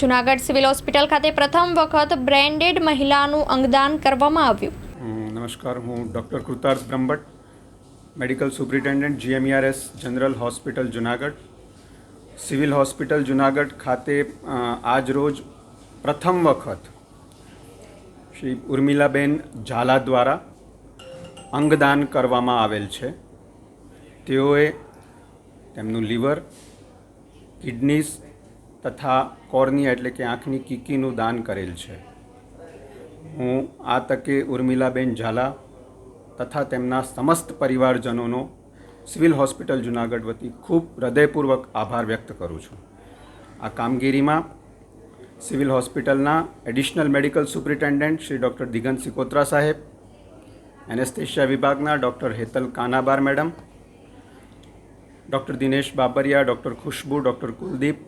Junagadh civil hospital ખાતે પ્રથમ વખત બ્રેન્ડેડ મહિલાનું અંગદાન કરવામાં આવ્યું. નમસ્કાર, હું doctor Kritarth Brahmbhatt medical superintendent, GMERS, general hospital Junagadh. Civil hospital Junagadh ખાતે આજ રોજ પ્રથમ વખત શ્રી ઉર્મિલાબેન ઝાલા દ્વારા અંગદાન કરવામાં આવેલ છે. તેઓએ તેમનું લીવર, કિડનીઝ તથા કોર્નિયા એટલે કે આંખની કીકીનું દાન કરેલ છે. હું આ તકે ઉર્મિલાબેન ઝાલા તથા તેમના સમસ્ત પરિવારજનોનો સિવિલ હોસ્પિટલ જુનાગઢ વતી ખૂબ હૃદયપૂર્વક આભાર વ્યક્ત કરું છું. આ કામગીરીમાં સિવિલ હોસ્પિટલના additional medical superintendent Shri doctor Digant Sikotra સાહેબ, એનેસ્થેશિયા વિભાગના doctor Hetal Kanabar madam, doctor Dinesh Babariya, doctor Khushbu, doctor Kuldeep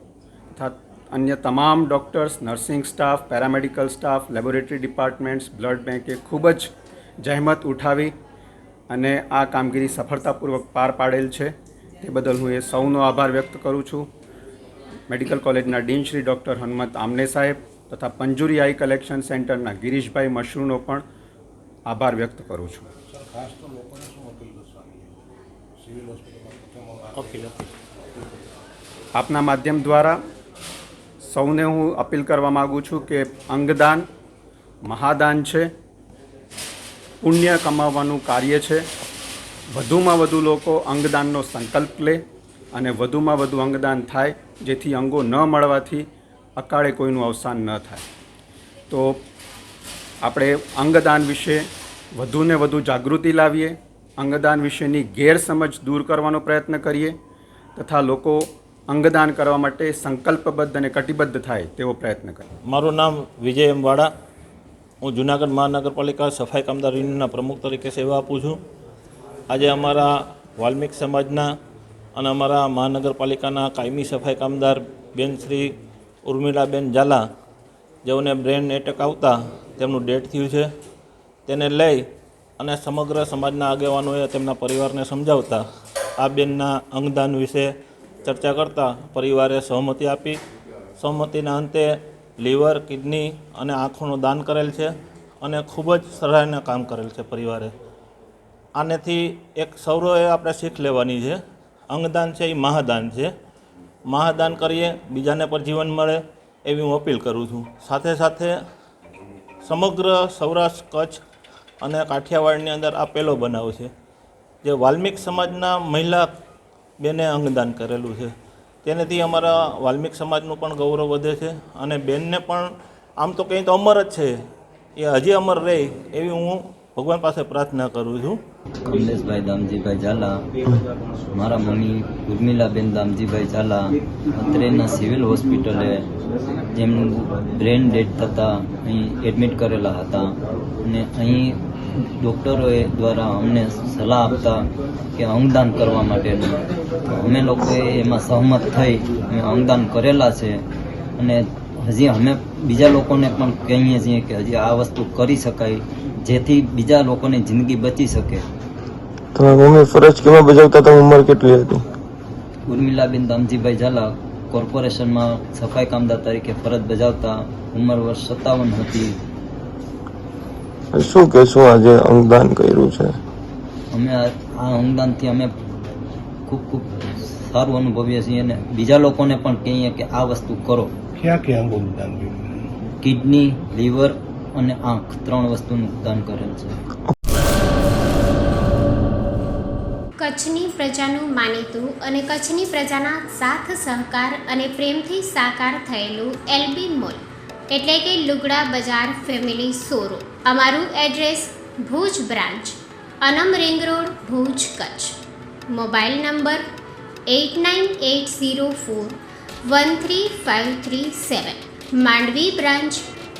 અન્ય તમામ doctors nursing staff paramedical staff laboratory departments blood બેંકે ખૂબ જ જહેમત ઉઠાવી અને આ કામગીરી સફળતાપૂર્વક પાર પાડેલ છે. તે બદલ હું એ સૌનો આભાર વ્યક્ત કરું છું. મેડિકલ કોલેજના ડીન શ્રી ડૉક્ટર હનુમંત આમને સાહેબ તથા પંજુરી આઈ કલેક્શન સેન્ટરના ગિરીશભાઈ મશરૂનો પણ આભાર વ્યક્ત કરું છું. ખાસ તો લોકોને શું અપીલ કરશો સિવિલ હોસ્પિટલમાં પ્રથમ અપીલ અપીલ આપના માધ્યમ દ્વારા સૌને હું અપીલ કરવા માગું છું કે અંગદાન, મહાદાન છે, પુણ્ય કમાવવાનું કાર્ય છે. વધુમાં વધુ લોકો અંગદાનનો સંકલ્પ લે અને વધુમાં વધુ અંગદાન થાય, જેથી અંગો ન મળવાથી અકાળે કોઈનું અવસાન ન થાય. તો આપણે અંગદાન વિશે વધુને વધુ જાગૃતિ લાવીએ, અંગદાન વિશેની ગેરસમજ દૂર કરવાનો પ્રયત્ન કરીએ, તથા લોકો અંગદાન કરવા માટે સંકલ્પબદ્ધ અને કટિબદ્ધ થાય તેવો પ્રયત્ન કરે. મારું નામ વિજય એમ હું જુનાગઢ મહાનગરપાલિકા સફાઈ કામદાર યુનિયનના પ્રમુખ તરીકે સેવા આપું છું. આજે અમારા વાલ્મિક સમાજના અને અમારા મહાનગરપાલિકાના કાયમી સફાઈ કામદાર બેન શ્રી ઉર્મિલાબેન ઝાલા, જેઓને બ્રેન એટેક આવતા તેમનું ડેથ થયું છે. તેને લઈ અને સમગ્ર સમાજના આગેવાનોએ તેમના પરિવારને સમજાવતા આ બેનના અંગદાન વિશે ચર્ચા કરતાં પરિવારે સહમતિ આપી. સહમતિના અંતે લીવર, કિડની અને આંખોનું દાન કરેલ છે અને ખૂબ જ સરાહને કામ કરેલ છે પરિવારે. આનેથી એક સૌરોએ આપણે શીખ લેવાની છે. અંગદાન છે એ મહાદાન છે. મહાદાન કરીએ, બીજાને પર જીવન મળે એવી હું અપીલ કરું છું. સાથે સાથે સમગ્ર સૌરાષ્ટ્ર, કચ્છ અને કાઠિયાવાડની અંદર આ પહેલો બનાવ છે. જે વાલ્મિક સમાજના મહિલા બેને અંગદાન કરેલું છે. તેનાથી અમારા વાલ્મિક સમાજનું પણ ગૌરવ વધે છે અને બેનને પણ આમ તો કંઈ તો અમર જ છે. એ હજી અમર રહે એવી હું ભગવાન પાસે પ્રાર્થના કરું છું. કમલેશભાઈ દામજીભાઈ ઝાલા, મારા મમ્મી ઉર્મિલાબેન દામજીભાઈ ઝાલા અત્રેના સિવિલ હોસ્પિટલે જેમનું બ્રેન ડેડ થતાં અહીં એડમિટ કરેલા હતા. અને અહીં ડૉક્ટરોએ દ્વારા અમને સલાહ આપતા કે અંગદાન કરવા માટેનું. અમે લોકોએ એમાં સહમત થઈ, અમે અંગદાન કરેલા છે. અને હજી અમે બીજા લોકોને પણ કહીએ છીએ કે હજી આ વસ્તુ કરી શકાય. જેથી બીજા લોકોની જિંદગી બચી શકે. તમારી મમ્મી ફરજ કેમાં બજાવતા તમે ઉંમર કેટલી હતી? ઉર્મિલાબેન દામજીભાઈ ઝાલા કોર્પોરેશનમાં સફાઈ કામદાર તરીકે ફરજ બજાવતા ઉંમર વર્ષ સત્તાવન હતી. શું કહેશું? આજે અંગદાન કર્યું છે. અમે આ આ અંગદાનથી અમે ખૂબ ખૂબ સારું અનુભવીએ છીએ અને બીજા લોકોને પણ કહીએ કે આ વસ્તુ કરો. ક્યાં ક્યાં અંગદાન કિડની લીવર અને આંખ ત્રણ વસ્તુનું દાન કરેલ છે. કચ્છની પ્રજાનું માનીતું અને કચ્છની પ્રજાના સાથ, સહકાર અને પ્રેમથી સાકાર થયેલું એલબી મોલ. એટલે કે લુગડા બજાર ફેમિલી સોરો અમારું એડ્રેસ ભુજ બ્રાન્ચ, અનમ ring road, Bhuj Kutch. Mobile number eight nine eight zero four one three five three seven. Mandvi branch